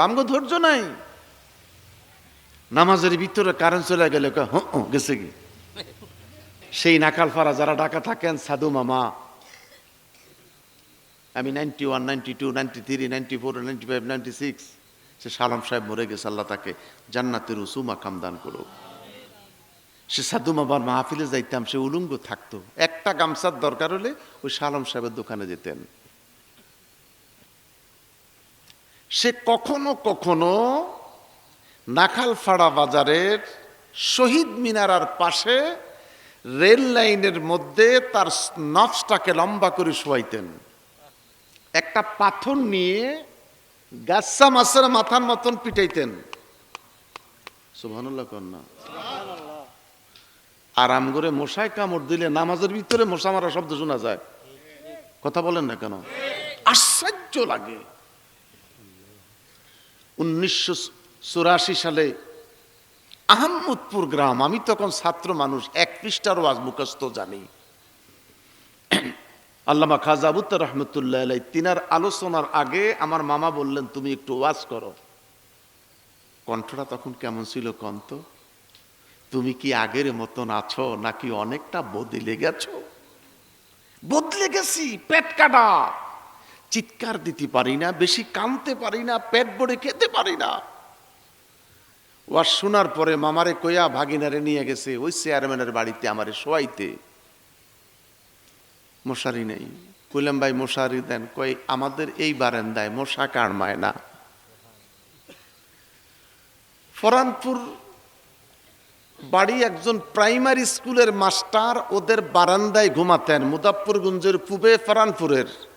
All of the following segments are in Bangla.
আমগো ধৈর্য নাই। নামাজের ভিতরে কারেন্ট চলে গেলে কয়, হঁ, হঁ, গেছে কি? সেই নাকালফারা যারা ঢাকা থাকেন সাধু মামা। আমি ninety one ninety two ninety three ninety four ninety five ninety six সে সালাম সাহেব মরে গেছে আল্লাহ তাকে জান্নাতের উসুমা খামদান করুক। সে সাধু মামার মাহফিলে যাইতাম সে উলুঙ্গ থাকতো। একটা গামছার দরকার হলে ওই সালাম সাহেবের দোকানে যেতেন। সে কখনো কখনো নাখালফাড়া বাজারের শহীদ মিনারার পাশে রেল লাইনের মধ্যে তার নফসটাকে লম্বা করে শোয়াইতেন। একটা পাথর নিয়ে গাছা মাছের মাথার মতন পিটাইতেন। সুবহানাল্লাহ কন্যা আরাম করে মশায় কামড় দিলে নামাজের ভিতরে মশা মারা শব্দ শোনা যায়। কথা বলেন না কেন? আশ্চর্য লাগে। উনিশশো চুরাশি সালে আহমদপুর গ্রাম, আমি তখন ছাত্র মানুষ, এক পৃষ্ঠার ওয়াজ মুখস্থ জানি। আল্লামা খাজা রহমতুল্লাহ আলাই তিনার আলোচনার আগে আমার মামা বললেন, তুমি একটু ওয়াজ করো। কণ্ঠটা তখন কেমন ছিল কন্ত? তুমি কি আগের মতন আছো নাকি অনেকটা বদলে গেছো? বদলে গেছি, পেট কাটা। চিৎকার দিতে পারি না, বেশি কানতে পারি না, পেট ভরে খেতে পারি না। ওয়ার শোনার পরে মামারে কইয়া ভাগিনারে নিয়ে গেছে, ওই চেয়ারম্যানের বাড়িতে আমারে শোয়াইতে। মশারি নেই। কইলাম, ভাই, মশারি দেন। কই আমাদের এই বারান্দায় মশা কাড়মায় না। ফরানপুর বাড়ি একজন প্রাইমারি স্কুলের মাস্টার ওদের বারান্দায় ঘুমাতেন মুদাফপুরগঞ্জের পূবে ফরানপুরের।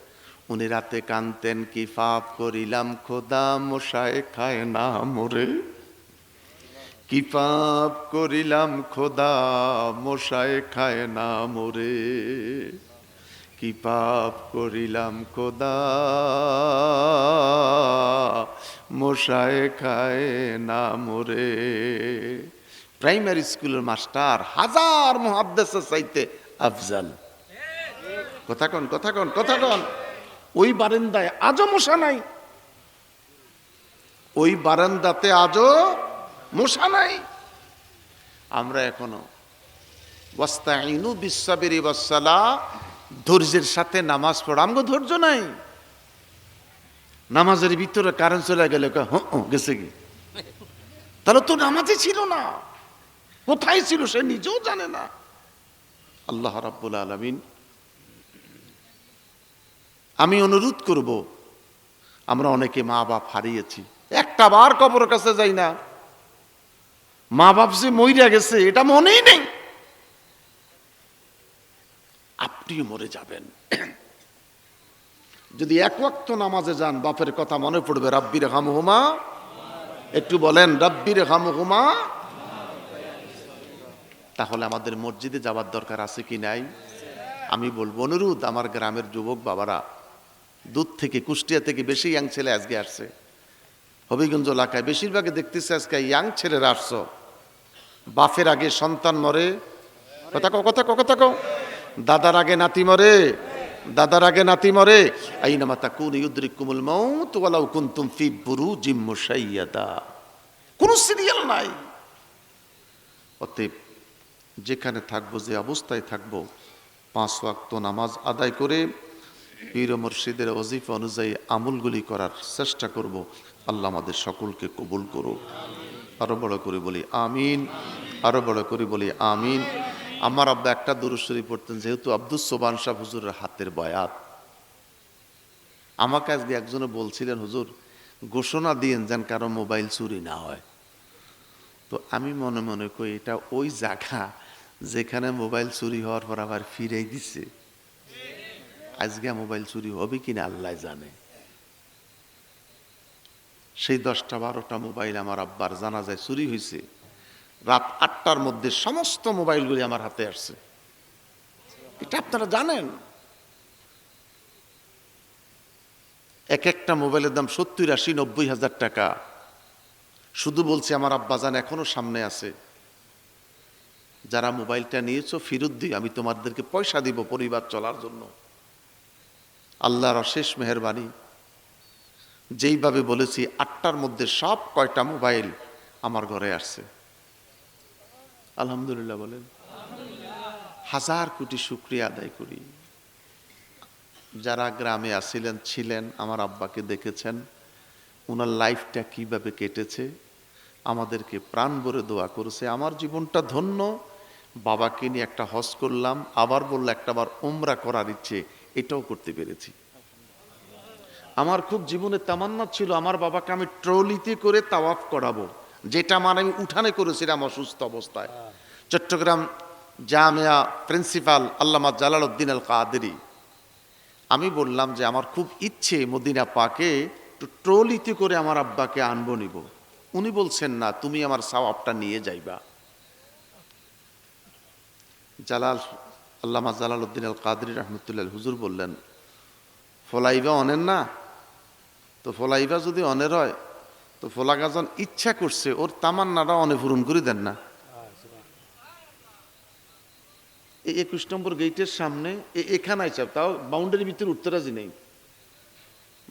উনি রাতে কানতেন কি পাপ করিলাম, খোদা মশায় খায় না মোরে। কি পাপ করিলাম, খোদা মশায় খায় না মোরে। কি পাপ করিলাম, খোদা মশায় খায় না মোরে। প্রাইমারি স্কুলের মাস্টার, হাজার মহাদ্দেশের চাইতে আফজাল। কথা কন কথা কন কথা কন। ওই বারান্দায় আজও মশা নাই। ওই বারান্দাতে আজও মশা নাই। আমরা এখনও ওয়াস্তাইনু বিশ্ববেরি বসালা ধৈর্যের সাথে নামাজ পড়া আমগো ধৈর্য নাই। নামাজের ভিতরে কারেন্ট চলে গেলে কয়, হঁ, হঁ, গেছে কি তাহলে তো নামাজে ছিল না। কোথায় ছিল সে নিজেও জানে না। আল্লাহ রাব্বুল আলামিন আমি অনুরোধ করব, আমরা অনেকে মা বাপ হারিয়েছি। একটা বার কবর কাছে যাই না। মা বাপ যে মইরা গেছে, এটা মনেই নেই। আপনিও মরে যাবেন। যদি এক ওয়াক্ত নামাজে যান, বাপের কথা মনে পড়বে রাব্বির হামহুমা একটু বলেন রাব্বির হামহুমা তাহলে আমাদের মসজিদে যাওয়ার দরকার আছে কি নাই? আমি বলব, অনুরোধ, আমার গ্রামের যুবক বাবারা দূর থেকে, কুষ্টিয়া থেকে বেশি ইয়াং ছেলে আজকে আসছে। হবিগঞ্জ এলাকায় বেশিরভাগে দেখতেছে আজকে ইয়াং ছেলেরা আসছো। বাফের আগে সন্তান মরে। কথা কও কথা কও কথা কও। দাদার আগে নাতি মরে। দাদার আগে নাতি মরে। আইনামা তাকুন ইউদ্রিকুমুল মাউত ওয়ালাউ কুনতুম ফি মুশাইয়াদা। কোন সিরিয়াল নাই। অতএব যেখানে থাকব, যে অবস্থায় থাকব, পাঁচ ওয়াক্ত নামাজ আদায় করে পীর মুর্শিদের অজিফা অনুযায়ী আমলগুলি করার চেষ্টা করব। আল্লাহ আমাদের সকলকে কবুল করুক। আরও বড় করে বলি, আমিন। আরও বড় করে বলি, আমিন। আমার আব্বা একটা দুরুশ্বরী পড়তেন, যেহেতু আব্দুস সোবান শাহ হুজুরের হাতের বয়াত। আমাকে আজকে একজনে বলছিলেন, হুজুর, ঘোষণা দিয়েন যেন কারও মোবাইল চুরি না হয়। তো আমি মনে মনে করি এটা ওই জায়গা যেখানে মোবাইল চুরি হওয়ার পর আবার ফিরেই দিছে। আজকে মোবাইল চুরি হবে কিনা আল্লাহ জানে। সেই দশটা, বারোটা মোবাইল আমার আব্বার জানা যায় চুরি হয়েছে। রাত আটটার মধ্যে সমস্ত মোবাইলগুলি আমার হাতে আসছে। এটা আপনারা জানেন? এক একটা মোবাইলের দাম সত্তর, আশি, নব্বই হাজার টাকা। শুধু বলছে আমার আব্বা আব্বাজান এখনও সামনে আছে। যারা মোবাইলটা নিয়েছো ফেরত দিই আমি তোমাদেরকে পয়সা দিব পরিবার চলার জন্য। আল্লাহর অশেষ মেহরবানি। যেইভাবে বলেছি, আটটার মধ্যে সব কয়টা মোবাইল আমার ঘরে আসছে। আলহামদুলিল্লাহ বলেন। হাজার কোটি শুক্রিয়া আদায় করি। যারা গ্রামে আসিলেন, ছিলেন, আমার আব্বাকে দেখেছেন ওনার লাইফটা কীভাবে কেটেছে, আমাদেরকে প্রাণ ভরে দোয়া করেছে। আমার জীবনটা ধন্য। বাবাকে নিয়ে একটা হজ করলাম, আবার বলল একটা বার উমরা করার ইচ্ছে। এটাও করতে পেরেছি। আমার খুব জীবনে তামান্না ছিল, আমার বাবাকে আমি ট্রলিতে করে তাওয়াফ করাবো। যেটা আমার আমি উঠানে করেছিলাম অসুস্থ অবস্থায়। চট্টগ্রাম জামিয়া প্রিন্সিপাল আল্লামা জালাল উদ্দিন আল কাদেরি আমি বললাম যে আমার খুব ইচ্ছে মদিনা পাকে একটু ট্রলিতে করে আমার আব্বাকে আনব নিব। উনি বলছেন, না, তুমি আমার সাওয়াবটা নিয়ে যাইবা। জালাল আল্লামা জালাল উদ্দিন আল কাদরি রহমতুল্লাহ হুজুর বললেন, ফলাইবা অনেন না? তো ফলাইবা যদি অনের হয়, তো ফলা গাজন ইচ্ছা করছে, ওর তামান্নাটা অনে পূরণ করে দেন না। এই একুশ নম্বর গেটের সামনে এখানে চাপ তাও বাউন্ডারির ভিতরে উঠতে রাজি নেই।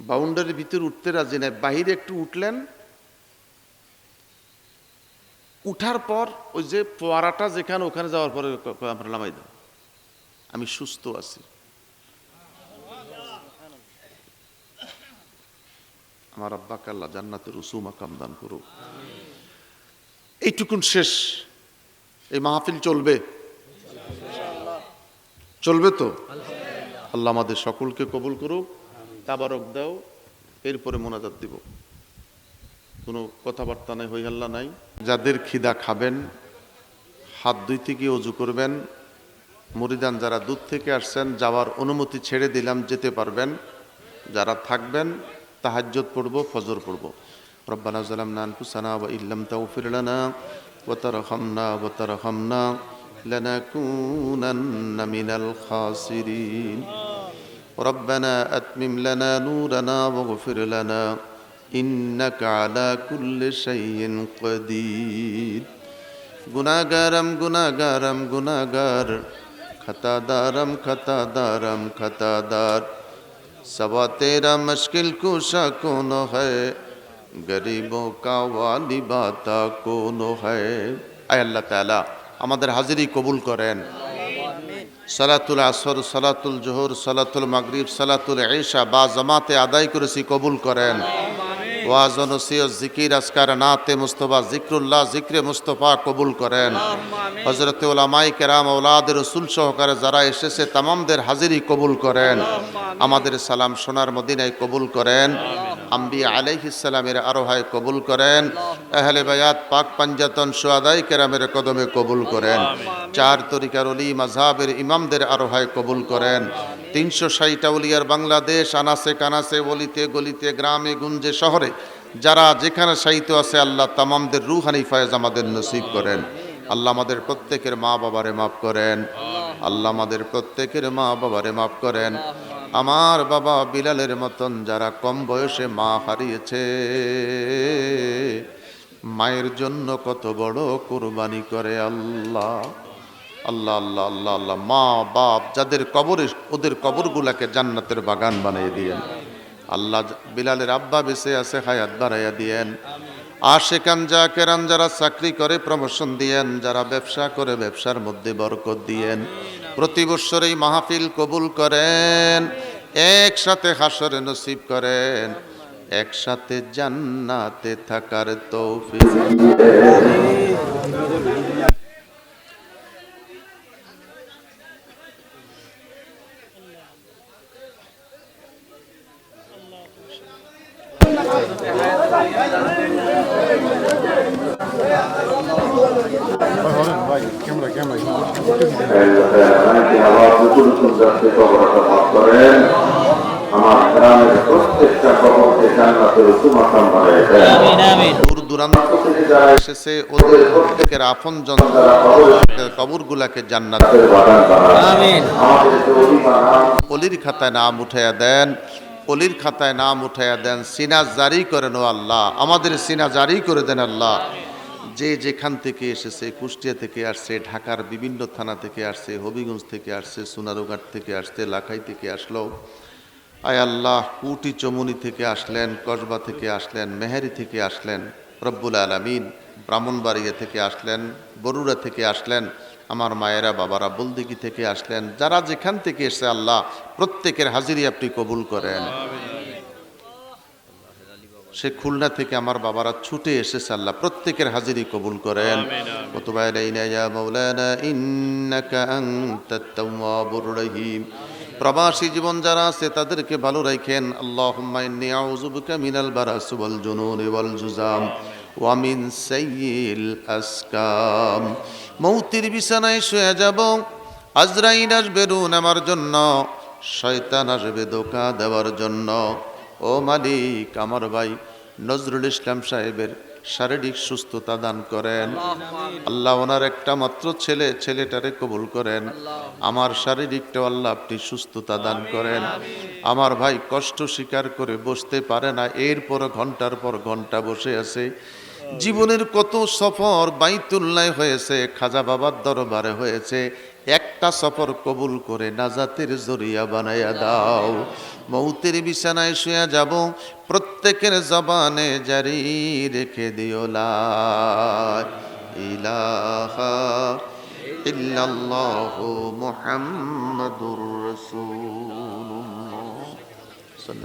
বাউন্ডারির ভিতরে উঠতে রাজি নেই, বাহিরে একটু উঠলেন। উঠার পর ওই যে পোয়ারাটা যেখানে, ওখানে যাওয়ার পরে আমরা নামাই দাও আমি সুস্থ আছি। আমার আব্বাকে আল্লাহ জান্নাতের উসু মাকাম দান করুক। এইটুকুন শেষ। এই মাহফিল চলবে। চলবে তো? আল্লাহ আমাদের সকলকে কবুল করুক। তাবারক দাও। এরপরে মোনাজাত দিব। কোনো কথাবার্তা নাই হই হাল্লা নাই। যাদের খিদা খাবেন, হাত দুই থেকে অজু করবেন। মরিদান যারা দূর থেকে আসছেন যাওয়ার অনুমতি ছেড়ে দিলাম যেতে পারবেন যারা থাকবেন তাহাজ্জত পড়বো ফজর পড়বো ربنا ظلمنا أنفسنا وإن لم تغفر لنا وترحمنا وترحمنا لنكونن من الخاسرين ربنا أتمم لنا نورنا واغفر لنا إنك على كل شيء قدير গুনাগারম গুনাগারম গুনাগার خطا دارم خطا دارم خطا دار سوا تیرا مشکل کشا کون ہے گریبوں کا والی باتا کون ہے اے اللہ تعالی ہمارے حاضری قبول کریں সালাতুল العصর সালাতুল জোহর সালাতুল মাগরিব সালাতুল ঈশা বা জামাতে کرسی قبول کریں করেন ওয়াজ ও নসিহত জিকির আজকার নাতে মুস্তফা জিক্রুল্লাহ জিক্রে মুস্তফা কবুল করেন। হজরত ওলামাই কেরাম ওলাদ রসুল সহকারে যারা এসেছে তামামদের হাজিরি কবুল করেন। আমাদের সালাম সোনার মদিনায় কবুল করেন। আম্বি আলাইহিসালামের আরোহায় কবুল করেন। আহলে বায়াত পাক পাঞ্জাতন সোয়াদাই কেরামের কদমে কবুল করেন। চার তরিকার অলি মাঝহাবের ইমামদের আরোহায় কবুল করেন। তিনশো ষাটটা উলিয়ার বাংলাদেশ, আনাসে কানাসে গলিতে গলিতে, গ্রামে গুঞ্জে শহরে, যারা যেখানে সাহিত্য আছে আল্লাহ তামামদের রুহানি ফয়েজ আমাদের নসিব করেন। আল্লাহ আমাদের প্রত্যেকের মা বাবারে মাফ করেন। আল্লাহ আমাদের প্রত্যেকের মা বাবারে মাফ করেন। আমার বাবা বিলালের মতন যারা কম বয়সে মা হারিয়েছে, মায়ের জন্য কত বড় কোরবানি করে আল্লাহ। আল্লাহ আল্লাহ আল্লাহ আল্লাহ। মা, বাপ যাদের কবরে, ওদের কবরগুলাকে জান্নাতের বাগান বানিয়ে দিয়েন। আল্লাহ বিলালের আব্বা বেঁচে আছে, হায়াত বাড়াইয়া দিয়েন। আশেকান যা কেরান যারা চাকরি করে প্রমোশন দিয়েন। যারা ব্যবসা করে, ব্যবসার মধ্যে বরকত দিয়েন। প্রতি বৎসর এই মাহফিল কবুল করেন। একসাথে হাসরে নসিব করেন। একসাথে জান্নাতে থাকার তৌফিক। অনেকে আবার নতুন নতুন যাত্রী কবরটা মাফ করেন আমার গ্রামের প্রত্যেকটা কবরকে জান্নাতের সুমাকাম বানায় দেন আমিন আমিন। দূর দূরান্ত থেকে যারা এসেছে ওদের প্রত্যেকের আপন জন কবরগুলাকে জান্নাত আমিন। অলির খাতায় নাম উঠাইয়া দেন অলির খাতায় নাম উঠাইয়া দেন সিনা জারি করেন ও আল্লাহ। আমাদের সিনা জারি করে দেন আল্লাহ। যে যেখান থেকে এসেছে, কুষ্টিয়া থেকে আসছে, ঢাকার বিভিন্ন থানা থেকে আসছে, হবিগঞ্জ থেকে আসছে, সোনারুঘাট থেকে আসছে, লাখাই থেকে আসলো। আয় আল্লাহ, কুটি চমুনি থেকে আসলেন, কসবা থেকে আসলেন, মেহেরি থেকে আসলেন, রব্বুল আলমিন ব্রাহ্মণবাড়িয়া থেকে আসলেন, বরুড়া থেকে আসলেন, আমার মায়েরা, বাবারা বলদিকি থেকে আসলেন, যারা যেখান থেকে এসে আল্লাহ, প্রত্যেকের হাজিরি আপনি কবুল করেন। সে খুলনা থেকে আমার বাবারা ছুটে এসেছে আল্লাহ প্রত্যেকের হাজিরি কবুল করেন। প্রবাসী জীবন যারা আছে তাদেরকে ভালো রাখেন। আল্লাহ মিনাল বারাসুবল জুনুন ওয়াল জুজাম ওয়ামিন সাইয়িল আসকাম। মৌতির বিছানায় শুয়ে যাব আজরাইন আসবে রুন আমার জন্য শয়তান আসবে দোকা দেওয়ার জন্য। ও মালিক, আমার ভাই নজরুল ইসলাম সাহেবের শারীরিক সুস্থতা দান করেন। আল্লাহ ওনার একটা মাত্র ছেলে, ছেলেটারে কবুল করেন। আমার শারীরিকটাও আল্লাহ আপনি সুস্থতা দান করেন। আমার ভাই কষ্ট স্বীকার করে বসতে পারে না এরপর ঘণ্টার পর ঘণ্টা বসে আছে। জীবনের কত সফর বাইতুল্লায় হয়েছে, খাজা বাবার দরবারে হয়েছে, একটা সফর কবুল করে নাজাতের জরিয়া বানাইয়া দাও। মৌতের বিছানায় শুয়ে যাব, প্রত্যেকের জবানে জারি রেখে দিও ইলাহা ইল্লাল্লাহু মুহাম্মাদুর রাসূলুল্লাহ।